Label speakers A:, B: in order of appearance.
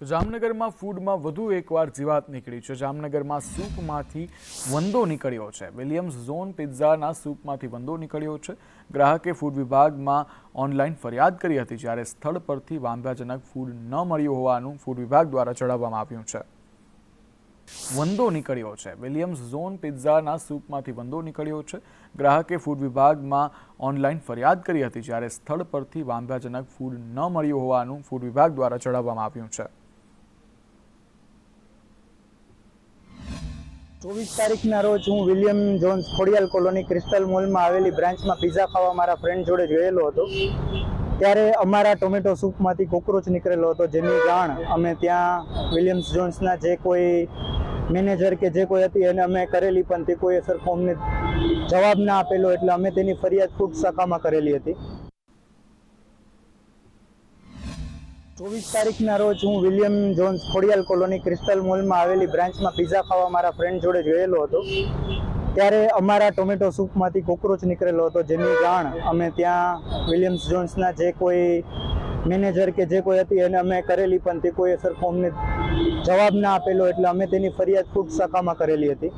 A: તો જામનગરમાં ફૂડમાં વધુ એકવાર જીવાત નીકળી છે. જામનગરમાં સૂપમાંથી વંદો નીકળ્યો છે. વિલિયમ્સ ઝોન પિઝાના સૂપમાંથી વંદો નીકળ્યો છે. ગ્રાહકે ફૂડ વિભાગમાં ઓનલાઈન ફરિયાદ કરી હતી, જ્યારે સ્થળ પરથી વાંધાજનક ફૂડ ન મળ્યું હોવાનું ફૂડ વિભાગ દ્વારા જણાવવામાં આવ્યું છે. વંદો નીકળ્યો છે. વિલિયમ્સ ઝોન પિઝાના સૂપમાંથી વંદો નીકળ્યો છે. ગ્રાહકે ફૂડ વિભાગમાં ઓનલાઈન ફરિયાદ કરી હતી, જ્યારે સ્થળ પરથી વાંધાજનક ફૂડ ન મળ્યું હોવાનું ફૂડ વિભાગ દ્વારા જણાવવામાં આવ્યું છે.
B: ચોવીસ તારીખના રોજ હું William Jones Khodiyal colony crystal મોલમાં આવેલી બ્રાન્ચમાં પિઝા ખાવા મારા ફ્રેન્ડ જોડે ગયેલો હતો. ત્યારે અમારા ટોમેટો સૂપમાંથી કોકરોચ નીકળેલો હતો, જેની જાણ અમે ત્યાં વિલિયમ્સ જોન્સના જે કોઈ મેનેજર કે જે કોઈ હતી એને અમે કરેલી, પણ તે કોઈ અસર અમને જવાબ ના આપેલો, એટલે અમે તેની ફરિયાદ ફૂડ શાખામાં કરેલી હતી. ચોવીસ તારીખના રોજ હું William Jones Khodiyal colony crystal મોલમાં આવેલી બ્રાન્ચમાં પીઝા ખાવા મારા ફ્રેન્ડ જોડે ગયેલો હતો. ત્યારે અમારા ટોમેટો સૂપમાંથી કોકરોચ નીકળેલો હતો, જેની જાણ અમે ત્યાં વિલિયમ્સ જોન્સના જે કોઈ મેનેજર કે જે કોઈ હતી એને અમે કરેલી, પણ તે કોઈ સરખો અમને જવાબ ના આપેલો, એટલે અમે તેની ફરિયાદ ફૂડ શાખામાં કરેલી હતી.